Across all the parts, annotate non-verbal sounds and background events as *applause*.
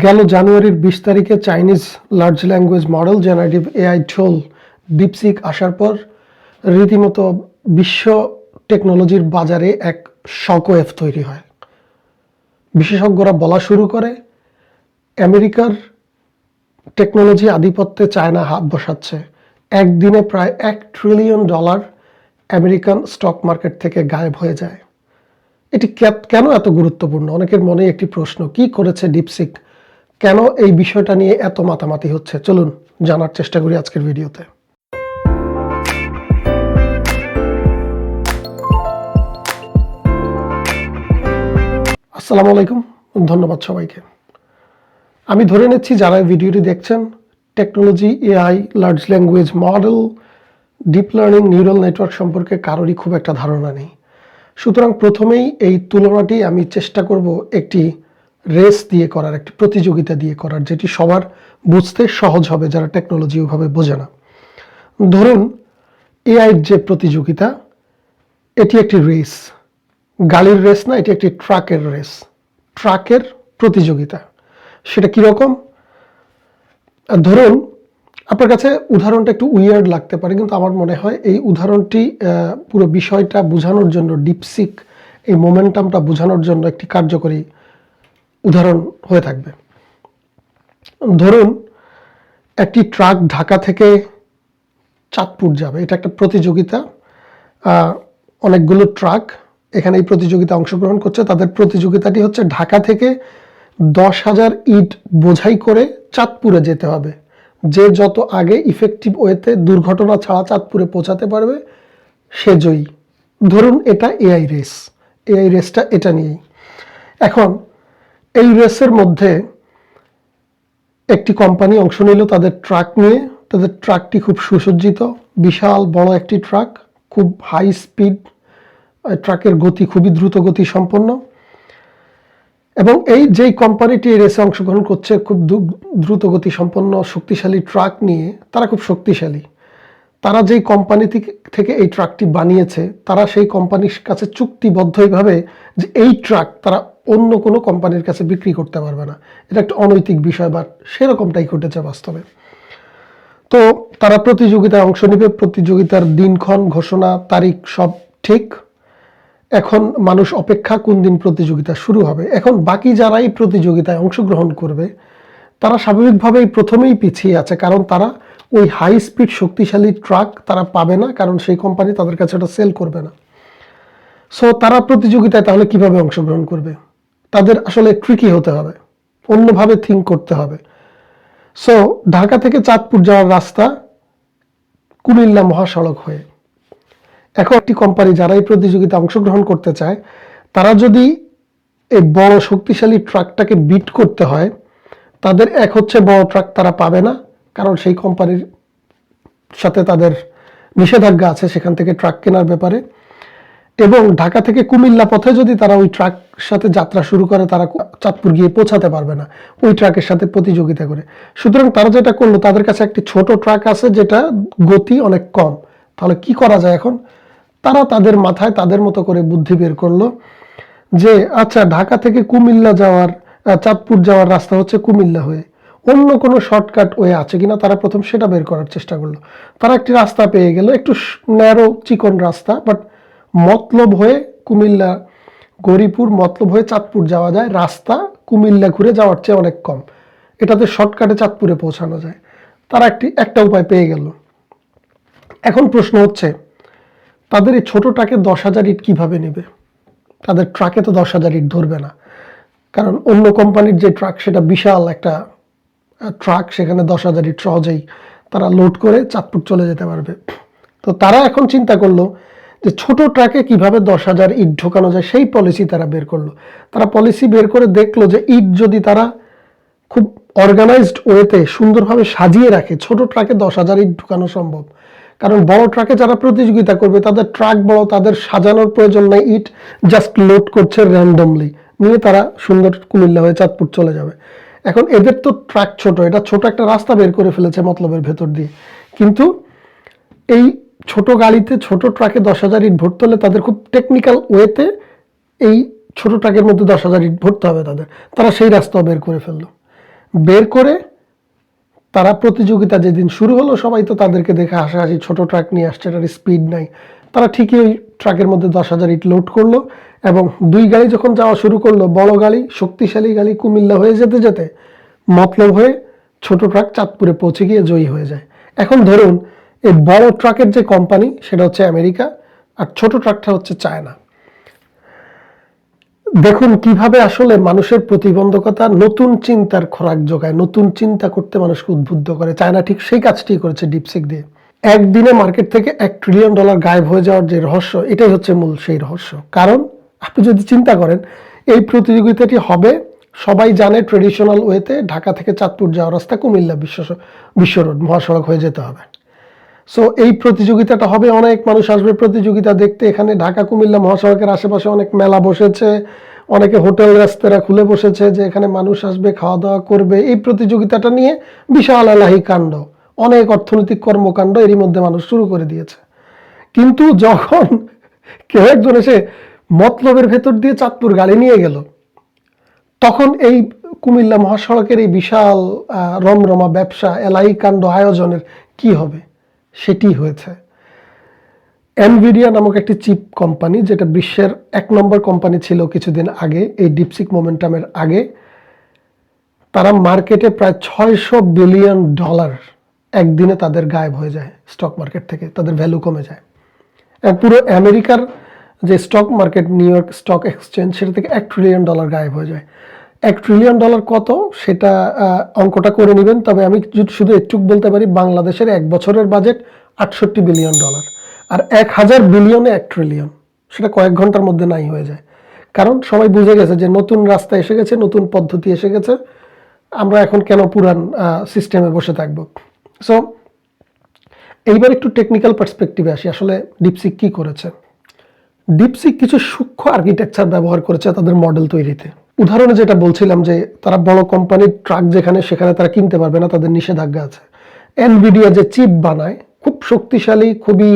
গেল জানুয়ারির বিশ তারিখে Chinese large language model generative AI tool DeepSeek আসার পর রীতিমতো বিশ্ব টেকনোলজির বাজারে এক শকওয়েভ তৈরি হয়। বিশেষজ্ঞরা বলা শুরু করে, আমেরিকার টেকনোলজি আধিপত্যে চায়না হাত বসাচ্ছে। একদিনে প্রায় এক trillion dollar American stock market থেকে গায়েব হয়ে যায়। এটি কেন এত গুরুত্বপূর্ণ? অনেকের মনে একটি প্রশ্ন, কি করেছে ডিপসিক কেন এই বিষয়টা নিয়ে এত মাতামাতি হচ্ছে? চলুন জানার চেষ্টা করি আজকের ভিডিওতে। আসসালামু আলাইকুম, ধন্যবাদ সবাইকে। আমি ধরে নিচ্ছি যারা ভিডিওটি দেখছেন technology AI large language model deep learning neural network সম্পর্কে কারোরই খুব একটা ধারণা নেই। সুতরাং প্রথমেই এই তুলনাটি আমি চেষ্টা করব একটি রেস দিয়ে করার, একটি প্রতিযোগিতা দিয়ে করার, যেটি সবার বুঝতে সহজ হবে যারা টেকনোলজি ওভাবে বোঝে না। ধরুন এআইয়ের যে প্রতিযোগিতা, এটি একটি রেস গাড়ির রেস না, এটি একটি ট্রাকের রেস ট্রাকের প্রতিযোগিতা, সেটা কীরকম ধরুন, আপনার কাছে উদাহরণটা একটু উইয়ার্ড লাগতে পারে, কিন্তু আমার মনে হয় এই উদাহরণটি পুরো বিষয়টা বোঝানোর জন্য ডিপসিক এই মোমেন্টামটা বোঝানোর জন্য একটি কার্যকরী উদাহরণ হয়ে থাকবে। ধরুন, একটি ট্রাক ঢাকা থেকে চাঁদপুর যাবে। এটা একটা প্রতিযোগিতা। অনেকগুলো ট্রাক এখানে এই প্রতিযোগিতা অংশগ্রহণ করছে। তাদের প্রতিযোগিতাটি হচ্ছে ঢাকা থেকে দশ হাজার ইট বোঝাই করে চাঁদপুরে যেতে হবে। যে যত আগে ইফেক্টিভ ওয়েতে দুর্ঘটনা ছাড়া চাঁদপুরে পৌঁছাতে পারবে, সে জয়ী। ধরুন, এটা এআই রেস এআই রেসটা এটা নিয়েই। এখন এই রেসের মধ্যে একটি কোম্পানি অংশ নিল, তাদের ট্রাক নিয়ে। তাদের ট্রাকটি খুব সুসজ্জিত, বিশাল, বড় একটি ট্রাক খুব হাই স্পিড ট্রাকের গতি খুবই দ্রুত গতি সম্পন্ন। এবং এই যেই কোম্পানিটি রেসে অংশগ্রহণ করছে, খুব দ্রুত গতি সম্পন্ন, শক্তিশালী ট্রাক নিয়ে, তারা খুব শক্তিশালী। তারা যেই কোম্পানি থেকে- এই ট্রাকটি বানিয়েছে, তারা সেই কোম্পানির কাছে চুক্তিবদ্ধ এইভাবে যে এই ট্রাক তারা অন্য কোনো কোম্পানির কাছে বিক্রি করতে পারবে না। এটা একটা অনৈতিক বিষয় বা সেরকমটাই ঘটেছে বাস্তবে। তো তারা প্রতিযোগিতায় অংশ নেবে, প্রতিযোগিতার দিনক্ষণ, ঘোষণা, তারিখ সব ঠিক। এখন মানুষ অপেক্ষা কোন দিন প্রতিযোগিতা শুরু হবে। এখন বাকি যারা এই প্রতিযোগিতায় অংশগ্রহণ করবে, তারা স্বাভাবিকভাবেই প্রথমেই পিছিয়ে আছে, কারণ তারা ওই হাই স্পিড শক্তিশালী ট্রাক তারা পাবে না, কারণ সেই কোম্পানি তাদের কাছে ওটা সেল করবে না। সো তারা প্রতিযোগিতায় তাহলে কীভাবে অংশগ্রহণ করবে? তাদের আসলে ট্রিকি হতে হবে, অন্যভাবে থিঙ্ক করতে হবে। সো ঢাকা থেকে চাঁদপুর যাওয়ার রাস্তা কুমিল্লা মহাসড়ক হয়ে। এখন একটি কোম্পানি যারা এই প্রতিযোগিতা অংশগ্রহণ করতে চায়, তারা যদি এই বড় শক্তিশালী ট্রাকটাকে বিট করতে হয়, তাদের এক হচ্ছে বড় ট্রাক তারা পাবে না, কারণ সেই কোম্পানির সাথে তাদের নিষেধাজ্ঞা আছে সেখান থেকে ট্রাক কেনার ব্যাপারে। এবং ঢাকা থেকে কুমিল্লা পথে যদি তারা ওই ট্রাক সাথে যাত্রা শুরু করে, তারা চাঁদপুর গিয়ে পৌঁছাতে পারবে না ওই ট্রাকের সাথে প্রতিযোগিতা করে। সুতরাং তারা যেটা করল, তাদের কাছে একটি ছোট ট্রাক আছে যেটা গতি অনেক কম। তাহলে কি করা যায় এখন? তারা তাদের মাথায় তাদের মতো করে বুদ্ধি বের করল যে আচ্ছা ঢাকা থেকে কুমিল্লা যাওয়ার চাঁদপুর যাওয়ার রাস্তা হচ্ছে কুমিল্লা হয়ে। অন্য কোনো শর্টকাট ওয়ে আছে কিনা তারা প্রথম সেটা বের করার চেষ্টা করল। তারা একটি রাস্তা পেয়ে গেল, একটু ন্যারো চিকন রাস্তা বাট মতলব হয়ে কুমিল্লা, গৌরীপুর, মতলব হয়ে চাঁদপুর যাওয়া যায়। রাস্তা কুমিল্লা ঘুরে যাওয়ার চেয়ে অনেক কম। এটাতে শর্টকাটে চাঁদপুরে পৌঁছানো যায়। তারা একটি, একটা উপায় পেয়ে গেল। এখন প্রশ্ন হচ্ছে, তাদের এই ছোট ট্রাকে দশ হাজার ইট কীভাবে নেবে? তাদের ট্রাকে তো দশ হাজার ইট ধরবে না। কারণ অন্য কোম্পানির যে ট্রাক, সেটা বিশাল একটা ট্রাক, সেখানে দশ হাজার ইট সহজেই তারা লোড করে চাঁদপুর চলে যেতে পারবে। তো তারা এখন চিন্তা করল যে ছোট ট্রাকে কীভাবে দশ হাজার ইট ঢোকানো যায়, সেই পলিসি তারা বের করল। তারা পলিসি বের করে দেখল যে ইট যদি তারা খুব অর্গানাইজড ওয়েতে সুন্দরভাবে সাজিয়ে রাখে, ছোট ট্রাকে দশ হাজার ইট ঢুকানো সম্ভব। কারণ বড় ট্রাকে যারা প্রতিযোগিতা করবে, তাদের ট্রাক বড় তাদের সাজানোর প্রয়োজন নাই, ইট জাস্ট লোড করছে র্যান্ডমলি নিয়ে তারা সুন্দর কুমিল্লা হয়ে চাঁদপুর চলে যাবে। এখন এদের তো ট্রাক ছোট, এটা ছোট একটা রাস্তা বের করে ফেলেছে মতলবের ভেতর দিয়ে। কিন্তু এই ছোট গাড়িতে ছোট ট্রাকে দশ হাজার ইট ভরতে হলে তাদের খুব টেকনিক্যাল ওয়েতে এই ছোট ট্রাকের মধ্যে দশ হাজার ইট ভরতে হবে তাদের। তারা সেই রাস্তাও বের করে ফেলল। বের করে তারা প্রতিযোগিতা যেদিন শুরু হলো, সবাই তো তাদেরকে দেখে হাসাহাসি, ছোট ট্রাক নিয়ে আসছে, এটার স্পিড নাই। তারা ঠিকই ওই ট্রাকের মধ্যে দশ হাজার ইট লোড করল এবং দুই গাড়ি যখন যাওয়া শুরু করল, বড় গাড়ি, শক্তিশালী গাড়ি কুমিল্লা হয়ে যেতে যেতে মতলব হয়ে ছোট ট্রাক চাঁদপুরে পৌঁছে গিয়ে জয়ী হয়ে যায়। এখন ধরুন এই বড় ট্রাকের যে কোম্পানি সেটা হচ্ছে আমেরিকা, আর ছোট ট্রাকটা হচ্ছে চায়না। দেখুন কীভাবে আসলে মানুষের প্রতিবন্ধকতা নতুন চিন্তার খোরাক যোগায়, নতুন চিন্তা করতে মানুষকে উদ্বুদ্ধ করে। চায়না ঠিক সেই কাজটি করেছে ডিপসিক দিয়ে। একদিনে মার্কেট থেকে এক ট্রিলিয়ন ডলার গায়েব হয়ে যাওয়ার যে রহস্য, এটাই হচ্ছে মূল সেই রহস্য। কারণ আপনি যদি চিন্তা করেন, এই প্রতিযোগিতাটি হবে, সবাই জানে ট্রেডিশনাল ওয়েতে ঢাকা থেকে চাঁদপুর যাওয়ার রাস্তা কুমিল্লা বিশ্ব বিশ্ব রোড, মহাসড়ক হয়ে যেতে হবে। সো এই প্রতিযোগিতাটা হবে, অনেক মানুষ আসবে প্রতিযোগিতা দেখতে। এখানে ঢাকা, কুমিল্লা মহাসড়কের আশেপাশে অনেক মেলা বসেছে, অনেকে হোটেল, রেস্তোরাঁ খুলে বসেছে, যে এখানে মানুষ আসবে খাওয়া দাওয়া করবে। এই প্রতিযোগিতাটা নিয়ে বিশাল এলাহি কাণ্ড, অনেক অর্থনৈতিক কর্মকাণ্ড এরই মধ্যে মানুষ শুরু করে দিয়েছে। কিন্তু যখন কেউ একজন এসে মতলবের ভেতর দিয়ে চাঁদপুর গাড়ি নিয়ে গেল, তখন এই কুমিল্লা মহাসড়কের এই বিশাল রমরমা ব্যবসা, এলাহি কাণ্ড আয়োজনের কি হবে? সেটি হয়েছে। এনভিডিয়া নামক একটি চিপ কোম্পানি, যেটা বিশ্বের এক নম্বর কোম্পানি ছিল কিছুদিন আগে, এই ডিপসিক মোমেন্টামের আগে, তারা মার্কেটে প্রায় ছয়শো বিলিয়ন ডলার একদিনে তাদের গায়েব হয়ে যায় স্টক মার্কেট থেকে, তাদের ভ্যালু কমে যায়। পুরো আমেরিকার যে stock market New York stock exchange সেটা থেকে এক ট্রিলিয়ন ডলার গায়েব হয়ে যায়। এক ট্রিলিয়ন ডলার কত, সেটা অঙ্কটা করে নেবেন। তবে আমি শুধু একটু বলতে পারি, বাংলাদেশের এক বছরের বাজেট আটষট্টি বিলিয়ন ডলার আর এক হাজার বিলিয়নে এক ট্রিলিয়ন সেটা কয়েক ঘণ্টার মধ্যে নাই হয়ে যায়। কারণ সবাই বুঝে গেছে যে নতুন রাস্তা এসে গেছে, নতুন পদ্ধতি এসে গেছে। আমরা এখন কেন পুরান সিস্টেমে বসে থাকব? সো এইবার একটু টেকনিক্যাল পার্সপেক্টিভে আসি, আসলে ডিপসিক কি করেছে? ডিপসিক কিছু সূক্ষ্ম আর্কিটেকচার ব্যবহার করেছে তাদের মডেল তৈরিতে। উদাহরণে যেটা বলছিলাম যে তারা বড় কোম্পানির ট্রাক যেখানে সেখানে তারা কিনতে পারবে না, তাদের নিষেধাজ্ঞা আছে। এনভিডিয়া যে চিপ বানায়, খুব শক্তিশালী, খুবই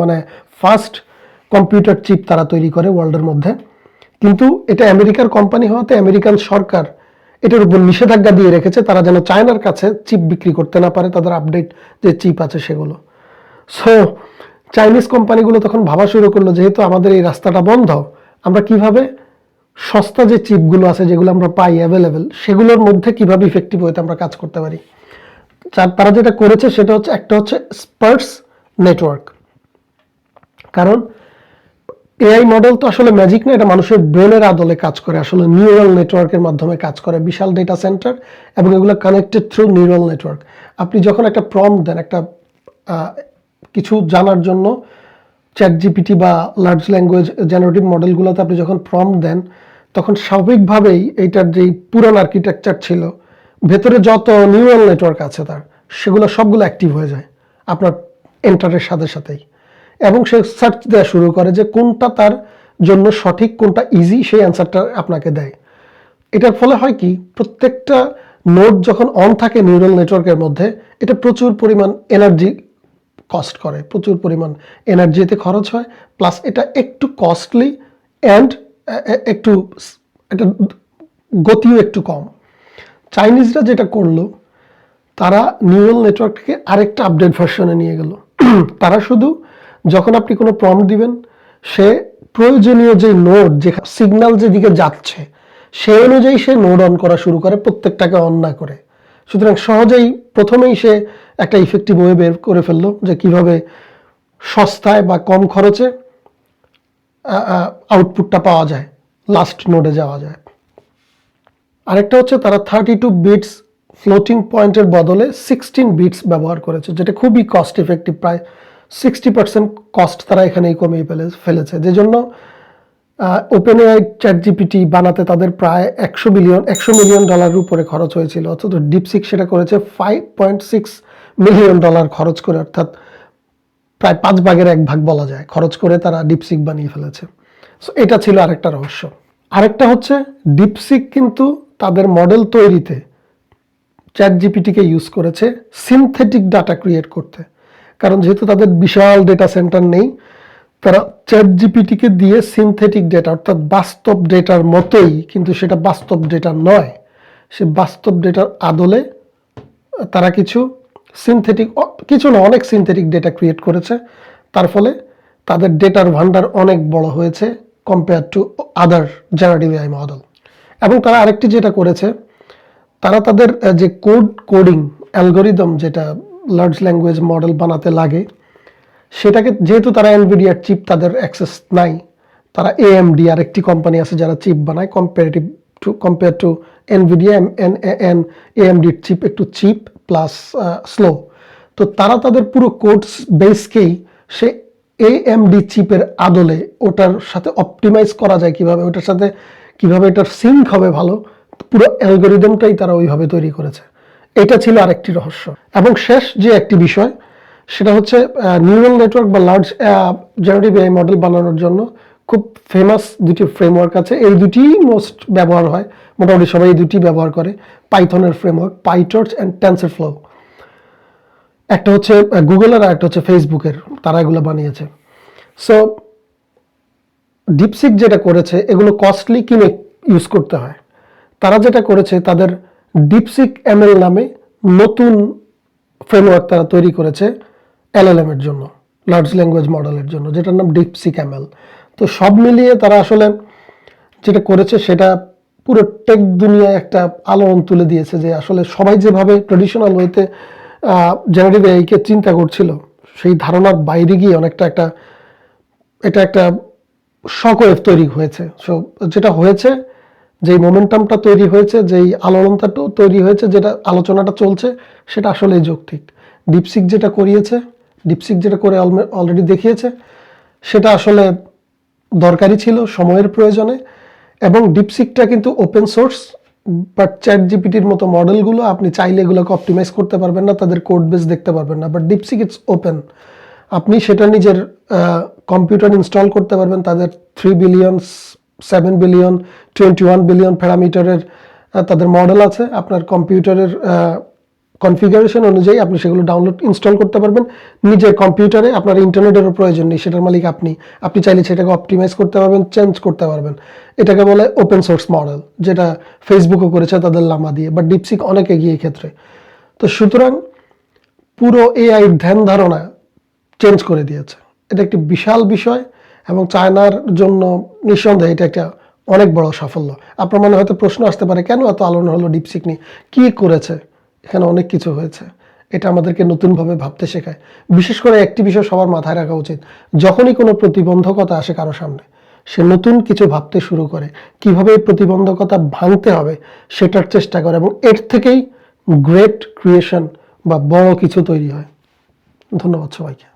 মানে ফাস্ট কম্পিউটার চিপ তারা তৈরি করে ওয়ার্ল্ডের মধ্যে। কিন্তু এটা আমেরিকার কোম্পানি হওয়াতে আমেরিকান সরকার এটার উপর নিষেধাজ্ঞা দিয়ে রেখেছে, তারা যেন চায়নার কাছে চিপ বিক্রি করতে না পারে, তাদের আপডেট যে চিপ আছে সেগুলো। সো চাইনিজ কোম্পানিগুলো তখন ভাবা শুরু করল, যেহেতু আমাদের এই রাস্তাটা বন্ধ, আমরা কীভাবে সস্তা যে চিপগুলো আছে, যেগুলো আমরা পাই অ্যাভেলেবেল সেগুলোর মধ্যে কীভাবে ইফেক্টিভ হইতে আমরা কাজ করতে পারি? তারা যেটা করেছে সেটা হচ্ছে, একটা হচ্ছে স্পার্স নেটওয়ার্ক কারণ এআই মডেল তো আসলে ম্যাজিক না, এটা মানুষের ব্রেনের আদলে কাজ করে, আসলে নিউরাল নেটওয়ার্কের মাধ্যমে কাজ করে, বিশাল ডেটা সেন্টার এবং এগুলো কানেক্টেড থ্রু নিউরাল নেটওয়ার্ক আপনি যখন একটা প্রম দেন, একটা কিছু জানার জন্য চ্যাট জিপিটি বা লার্জ ল্যাঙ্গুয়েজ জেনারেটিভ মডেলগুলোতে আপনি যখন ফর্ম দেন, তখন স্বাভাবিকভাবেই এইটার যেই পুরান আর্কিটেকচার ছিল, ভেতরে যত নিউরাল নেটওয়ার্ক আছে তার, সেগুলো সবগুলো অ্যাক্টিভ হয়ে যায় আপনার এন্টারের সাথে সাথেই। এবং সে সার্চ দেওয়া শুরু করে যে কোনটা তার জন্য সঠিক, কোনটা ইজি সেই অ্যান্সারটা আপনাকে দেয়। এটার ফলে হয় কি, প্রত্যেকটা নোট যখন অন থাকে নিউরাল নেটওয়ার্কের মধ্যে, এটা প্রচুর পরিমাণ এনার্জি কস্ট করে, প্রচুর পরিমাণ এনার্জিতে খরচ হয় প্লাস এটা একটু কস্টলি অ্যান্ড একটু এটা গতিও একটু কম। চাইনিজরা যেটা করল, তারা নিউরাল নেটওয়ার্ককে আরেকটা আপডেট ভার্সনে নিয়ে গেল। *clears throat* তারা শুধু যখন আপনি কোনো প্রম দিবেন, সে প্রয়োজনীয় যে নোড যে সিগন্যাল যেদিকে যাচ্ছে, সে অনুযায়ী সে নোড অন করা শুরু করে, প্রত্যেকটাকে অন না করে। সুতরাং সহজেই প্রথমেই সে একটা ইফেক্টিভ ওয়ে বের করে ফেলল যে কীভাবে সস্তায় বা কম খরচে আউটপুটটা পাওয়া যায় লাস্ট নোডে যাওয়া যায়। আরেকটা হচ্ছে তারা থার্টি টু বিটস ফ্লোটিং পয়েন্টের বদলে সিক্সটিন বিটস ব্যবহার করেছে, যেটা খুবই কস্ট ইফেক্টিভ প্রায় সিক্সটি পার্সেন্ট কস্ট তারা এখানেই কমিয়ে ফেলে, ফেলেছে। যে জন্য ওপেন এআই চ্যাট জিপিটি বানাতে তাদের প্রায় একশো বিলিয়ন একশো মিলিয়ন ডলারের উপরে খরচ হয়েছিল, অথচ ডিপসিক সেটা করেছে five point six million dollar খরচ করে, অর্থাৎ প্রায় পাঁচ ভাগের এক ভাগ বলা যায়, খরচ করে তারা ডিপসিক বানিয়ে ফেলেছে। সো এটা ছিল আরেকটা রহস্য। আরেকটা হচ্ছে ডিপসিক কিন্তু তাদের মডেল তৈরিতে চ্যাট জিপিটিকে ইউজ করেছে সিনথেটিক ডাটা ক্রিয়েট করতে। কারণ যেহেতু তাদের বিশাল ডেটা সেন্টার নেই, তারা চ্যাট জিপিটিকে দিয়ে সিনথেটিক ডেটা অর্থাৎ বাস্তব ডেটার মতোই, কিন্তু সেটা বাস্তব ডেটা নয়। সে বাস্তব ডেটার আদলে তারা কিছু সিনথেটিক কিছু না, অনেক সিনথেটিক ডেটা ক্রিয়েট করেছে। তার ফলে তাদের ডেটার ভান্ডার অনেক বড় হয়েছে compare to other generative AI model এবং তারা আরেকটি যেটা করেছে, তারা তাদের যে কোড কোডিং অ্যালগোরিদম যেটা লার্জ ল্যাঙ্গুয়েজ মডেল বানাতে লাগে, সেটাকে যেহেতু তারা এনভিডিয়ার চিপ তাদের অ্যাক্সেস নাই, তারা এএমডি আর একটি কোম্পানি আছে যারা চিপ বানায় comparative to compare to Nvidia N A N এএমডির chip একটু চিপ প্লাস স্লো তো তারা তাদের পুরো কোড বেসকেই সে এএমডি চিপের আদলে ওটার সাথে অপটিমাইজ করা যায় কীভাবে, ওটার সাথে কীভাবে এটার সিঙ্ক হবে ভালো, পুরো অ্যালগোরিদমটাই তারা ওইভাবে তৈরি করেছে। এটা ছিল আরেকটি রহস্য। এবং শেষ যে একটি বিষয়, সেটা হচ্ছে নিউরাল নেটওয়ার্ক বা লার্জ জেনারেটিভ এআই মডেল বানানোর জন্য খুব ফেমাস দুটি ফ্রেমওয়ার্ক আছে। এই দুটি মোস্ট ব্যবহার হয়। মোটামুটি সবাই এই দুটি ব্যবহার করে। পাইথনের framework PyTorch and TensorFlow একটা হচ্ছে গুগলের আর একটা হচ্ছে ফেসবুকের তারা এগুলো বানিয়েছে। সো ডিপসিক যেটা করেছে, এগুলো কস্টলি কিনে ইউজ করতে হয়। তারা যেটা করেছে, তাদের ডিপসিক এমএল নামে নতুন ফ্রেমওয়ার্ক তারা তৈরি করেছে এলএলএম এর জন্য লার্জ ল্যাঙ্গুয়েজ মডেলের জন্য, যেটার নাম ডিপসিক এমএল তো সব মিলিয়ে তারা আসলে যেটা করেছে সেটা পুরো টেক দুনিয়ায় একটা আলোড়ন তুলে দিয়েছে যে আসলে সবাই যেভাবে ট্রেডিশনাল ওয়েতে জেনারেটিভ এআইকে চিন্তা করছিল, সেই ধারণার বাইরে গিয়ে অনেকটা একটা, এটা একটা শকওয়েভ তৈরি হয়েছে। সো যেটা হয়েছে, যেই মোমেন্টামটা তৈরি হয়েছে, যেই আলোড়নটা তৈরি হয়েছে, যেটা আলোচনাটা চলছে, সেটা আসলেই যৌক্তিক। ডিপসিক যেটা করিয়েছে ডিপসিক যেটা করে অলরেডি দেখিয়েছে, সেটা আসলে দরকারি ছিল সময়ের প্রয়োজনে, এবং ডিপসিকটা কিন্তু ওপেন সোর্স বাট চ্যাট জিপিটির মতো মডেলগুলো আপনি চাইলে এগুলোকে অপটিমাইজ করতে পারবেন না, তাদের কোড বেস দেখতে পারবেন না বাট ডিপসিক ইটস ওপেন আপনি সেটা নিজের কম্পিউটার ইনস্টল করতে পারবেন, তাদের three billion seven billion twenty one billion প্যারামিটারের তাদের মডেল আছে, আপনার কম্পিউটারের কনফিগারেশন অনুযায়ী আপনি সেগুলো ডাউনলোড ইনস্টল করতে পারবেন। নিজের কম্পিউটারে আপনার ইন্টারনেটেরও প্রয়োজন নেই, সেটার মালিক আপনি। আপনি চাইলে সেটাকে অপটিমাইজ করতে পারবেন চেঞ্জ করতে পারবেন। এটাকে বলে ওপেন সোর্স মডেল যেটা ফেসবুকও করেছে তাদের লামা দিয়ে, বা ডিপসিক অনেক এগিয়ে ক্ষেত্রে। তো সুতরাং পুরো এআই ধ্যান ধারণা চেঞ্জ করে দিয়েছে। এটা একটি বিশাল বিষয় এবং চায়নার জন্য নিঃসন্দেহে এটা একটা অনেক বড় সাফল্য। আপনার মনে হয়তো প্রশ্ন আসতে পারে, কেন এত আলোড়ন হলো ডিপসিক নিয়ে? কী করেছে? এখানে অনেক কিছু হয়েছে। এটা আমাদেরকে নতুনভাবে ভাবতে শেখায়। বিশেষ করে একটি বিষয় সবার মাথায় রাখা উচিত। যখনই কোনো প্রতিবন্ধকতা আসে কারও সামনে, সে নতুন কিছু ভাবতে শুরু করে। কীভাবে এই প্রতিবন্ধকতা ভাঙতে হবে সেটার চেষ্টা করে এবং এর থেকেই গ্রেট ক্রিয়েশন বা বড় কিছু তৈরি হয়। ধন্যবাদ সবাইকে।